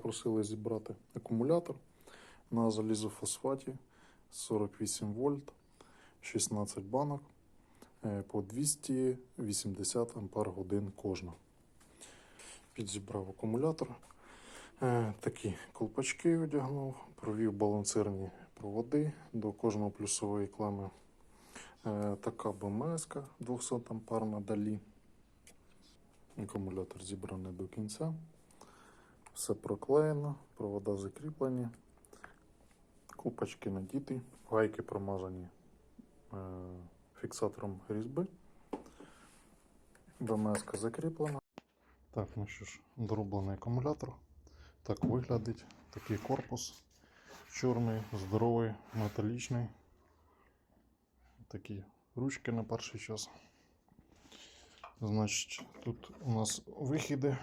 попросили зібрати акумулятор на залізофосфаті 48 вольт, 16 банок е, по 280 ампер годин кожна. Підзібрав акумулятор. Е, Такі колпачки одягнув, провів балансирні проводи до кожного плюсової клеми. Е, Така БМС 200 амперна далі. Акумулятор зібраний до кінця. Все проклеєно, провода закріплені, купочки надіті, гайки промазані е, фіксатором різьби. БМС закріплена. Так, ну що ж, дороблений акумулятор. Так виглядить такий корпус. Чорний, здоровий, металічний. Такі ручки на перший час. Значить, тут у нас вихіди